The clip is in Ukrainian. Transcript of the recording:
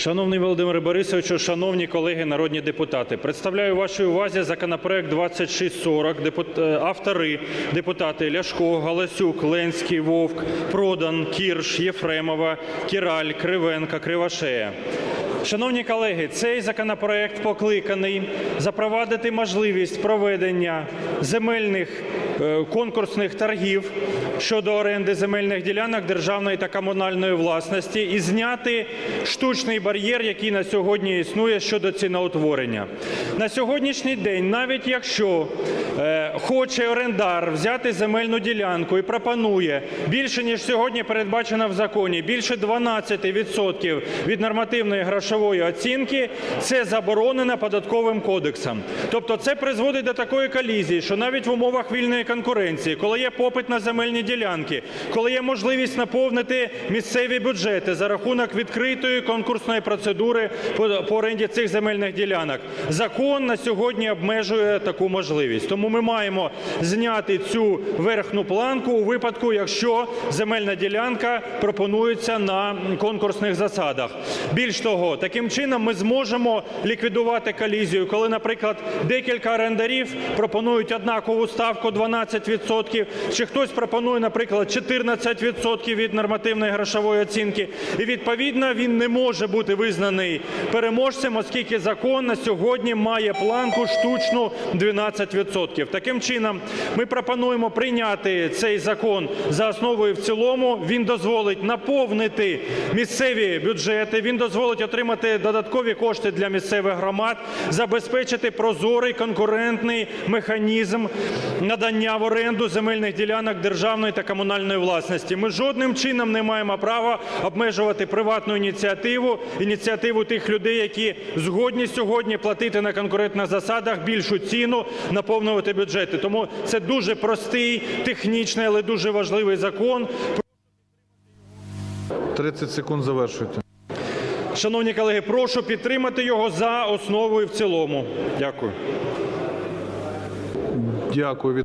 Шановний Володимире Борисовичу, шановні колеги народні депутати, представляю вашій увазі законопроект 2640. Депут- е, Автори депутати Ляшко, Галасюк, Ленський, Вовк, Продан, Кірш, Єфремова, Кіраль, Кривенка, Кривошея. Шановні колеги, цей законопроект покликаний запровадити можливість проведення земельних е, конкурсних торгів щодо оренди земельних ділянок державної та комунальної власності і зняти штучний бар'єр, який на сьогодні існує щодо ціноутворення. На сьогоднішній день, навіть якщо е, хоче орендар взяти земельну ділянку і пропонує більше ніж сьогодні передбачено в законі, більше 12% від нормативної грошової оцінки, це заборонено податковим кодексом. Тобто це призводить до такої колізії, що навіть в умовах вільної конкуренції, коли є попит на земельні ділянки, коли є можливість наповнити місцеві бюджети за рахунок відкритої конкурсної процедури по оренді цих земельних ділянок, закон на сьогодні обмежує таку можливість. Тому ми маємо зняти цю верхню планку у випадку, якщо земельна ділянка пропонується на конкурсних засадах. Більш того, таким чином ми зможемо ліквідувати колізію, коли, наприклад, декілька орендарів пропонують однакову ставку 12%, чи хтось пропонує, наприклад, 14% від нормативної грошової оцінки, і відповідно він не може бути визнаний переможцем, оскільки закон на сьогодні має планку штучну 12%. Таким чином, ми пропонуємо прийняти цей закон за основу і в цілому. Він дозволить наповнити місцеві бюджети, він дозволить отримати додаткові кошти для місцевих громад, забезпечити прозорий конкурентний механізм надання в оренду земельних ділянок державної та комунальної власності. Ми жодним чином не маємо права обмежувати приватну ініціативу, ініціативу тих людей, які згодні сьогодні платити на конкурентних засадах більшу ціну, наповнювати бюджети. Тому це дуже простий, технічний, але дуже важливий закон. 30 секунд завершуйте. Шановні колеги, прошу підтримати його за основу і в цілому. Дякую. Дякую.